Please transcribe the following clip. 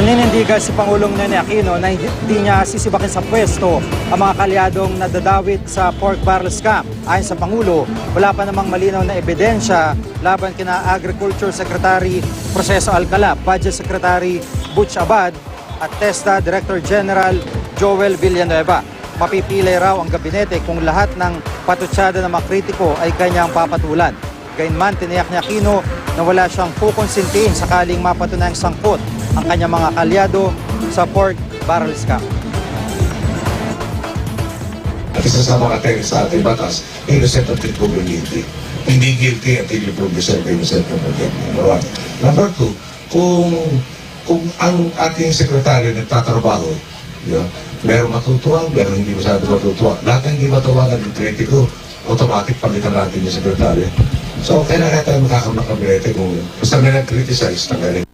Naninindigan si Pangulong Nene Aquino na hindi niya sisibakin sa pwesto ang mga kalyadong nadadawit sa pork barrel scam. Ayon sa Pangulo, wala pa namang malinaw na ebidensya laban kina Agriculture Secretary Proceso Alcala, Budget Secretary Butch Abad at TESDA Director General Joel Villanueva. Mapipilay raw ang gabinete kung lahat ng patutsada ng mga kritiko ay kanyang papatulan. Gayunman, tiniyak ni Aquino na wala siyang kukonsintihin sakaling mapatunayang sangkot ang kanyang mga kalyado sa pork barrel scam. At isa sa mga text sa ating batas, innocent until proven guilty. Hindi guilty until you prove innocent until proven Number two, kung kung ang ating sekretary nagtatrabaho, yun, meron matutuwa, meron hindi masyado matutuwa. Lahat ng hindi matuwa ng kritiko, automatic palitan natin yung sekretary. So, kailangan tayo makakamakabinete kung basta may nag-criticize, tanggalin.